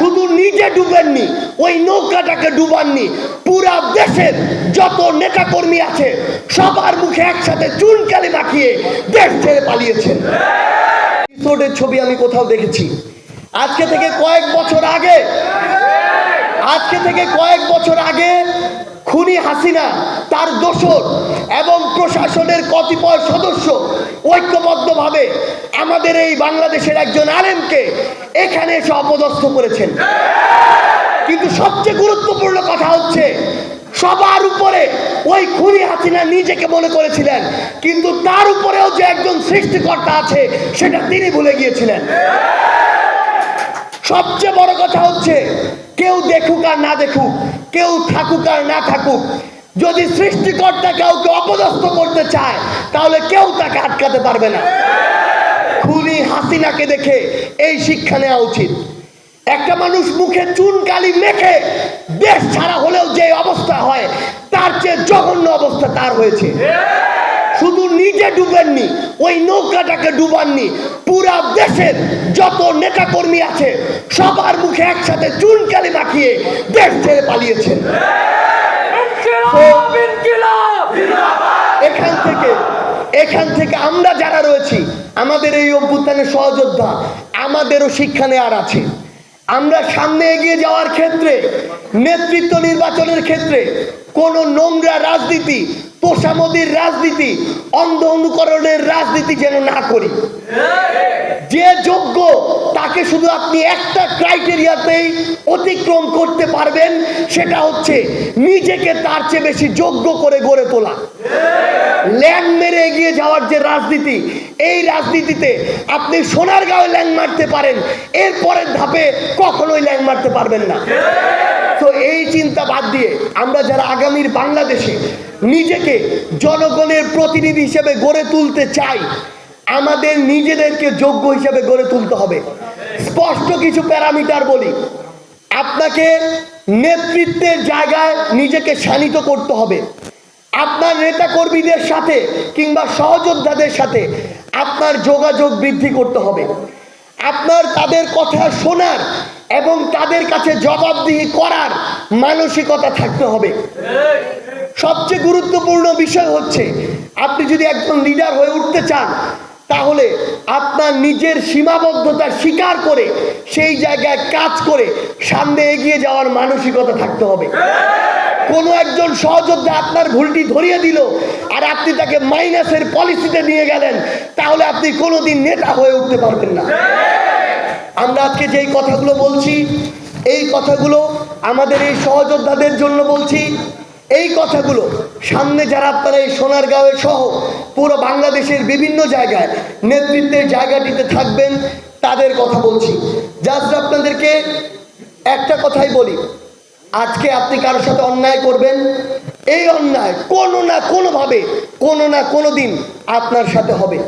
শুধু নিজে ডুবেননি, ওই নৌকাটাকে ডুবাননি, পুরা দেশের যত নেতা কর্মী আছে, সবার মুখে একসাথে চুনকালি মাখিয়ে দেশ ছেড়ে পালিয়েছেন। ছবি আমি কোথাও দেখেছি। আজকে থেকে কয়েক বছর আগে, আজকে থেকে কয়েক বছর আগে খুনি হাসিনা, তার দোসর এবং প্রশাসনের কতিপয় সদস্য ঐক্যবদ্ধভাবে আমাদের এই বাংলাদেশের একজন আলেমকে এখানে এসে অপদস্থ করেছেন। কিন্তু সবচেয়ে গুরুত্বপূর্ণ কথা হচ্ছে, সবার উপরে ওই খুনি হাসিনা নিজেকে মনে করেছিলেন, কিন্তু তার উপরেও যে একজন সৃষ্টিকর্তা আছে, সেটা তিনি ভুলে গিয়েছিলেন। সবচেয়ে বড় কথা হচ্ছে, কেউ দেখুক আর না দেখুক, কেউ থাকুক আর না থাকুক, যদি সৃষ্টিকর্তা কাউকে অপদস্থ করতে চায়, তাহলে কেউ তাকে আটকাতে পারবে না। খুনি হাসিনাকে দেখে এই শিক্ষা নেওয়া উচিত। একটা মানুষ মুখে চুন কালি মেখে দেশ ছাড়া হলেও যে অবস্থা হয়, তার চেয়ে জঘন্য অবস্থা তার হয়েছে। শুধু নিজে ডুবেননি, ওই নৌকাটাকে ডুবাননি। পুরা দেশের যত নেতা কর্মী আছে, সবার মুখে একসাথে চুনকালি মাখিয়ে দেশ ছেড়ে পালিয়েছেন ইনকিলাব ইনকিলাব এখান থেকে এখান থেকে আমরা যারা রয়েছি, আমাদের এই অভ্যুত্থানের সহযোদ্ধা, আমাদেরও শিক্ষা নেওয়ার আছে। আমরা সামনে এগিয়ে যাওয়ার ক্ষেত্রে, নেতৃত্ব নির্বাচনের ক্ষেত্রে, কোন নোংরা রাজনীতি, তোষামদির রাজনীতি, অন্ধ অনুকরণের রাজনীতি যেন না করি। যে যোগ্য, তাকে শুধু আপনি একটা ক্রাইটেরিয়াতেই অতিক্রম করতে পারবেন, সেটা হচ্ছে নিজেকে তার চেয়ে বেশি যোগ্য করে গড়ে তোলা। ল্যাং মেরে এগিয়ে যাওয়ার যে রাজনীতি, এই রাজনীতিতে আপনি সোনার গাঁও ল্যাং মারতে পারেন, এর পরের ধাপে কখনোই ল্যাং মারতে পারবেন না। তো এই চিন্তা বাদ দিয়ে আমরা যারা আগামীর বাংলাদেশে নিজেকে জনগণের প্রতিনিধি হিসেবে গড়ে তুলতে চাই, আমাদের নিজেদেরকে যোগ্য হিসেবে গড়ে তুলতে হবে। স্পষ্ট কিছু প্যারামিটার বলি, আপনাকে নেতৃত্বের জায়গায় নিজেকে শানিত করতে হবে। আপনার নেতা কর্মীদের সাথে কিংবা সহযোদ্ধাদের সাথে আপনার যোগাযোগ বৃদ্ধি করতে হবে। আপনার তাদের কথা শোনার এবং তাদের কাছে জবাবদিহি করার মানসিকতা থাকতে হবে। সবচেয়ে গুরুত্বপূর্ণ বিষয় হচ্ছে, আপনি যদি একজন লিডার হয়ে উঠতে চান, তাহলে আপনার নিজের সীমাবদ্ধতা স্বীকার করে সেই জায়গায় কাজ করে সামনে এগিয়ে যাওয়ার মানসিকতা থাকতে হবে। কোনো একজন সহযোদ্ধা আপনার ভুলটি ধরিয়ে দিল আর আপনি তাকে মাইনাসের পলিসিতে নিয়ে গেলেন, তাহলে আপনি কোনোদিন নেতা হয়ে উঠতে পারবেন না। আমরা আজকে যেই কথাগুলো বলছি, এই কথাগুলো আমাদের এই সহযোদ্ধাদের জন্য বলছি। এই কথাগুলো সামনে যারা আপনারা এই সোনারগাঁওয়ে সহ পুরো বাংলাদেশের বিভিন্ন জায়গায় নেতৃত্বের জায়গাটিতে থাকবেন, তাদের কথা বলছি। জাস্ট আপনাদেরকে একটা কথাই বলি আজকে আপনি কারোর সাথে অন্যায় করবেন? এই অন্যায় কোনো না কোনোভাবে, কোনো না কোনো দিন আপনার সাথে হবে।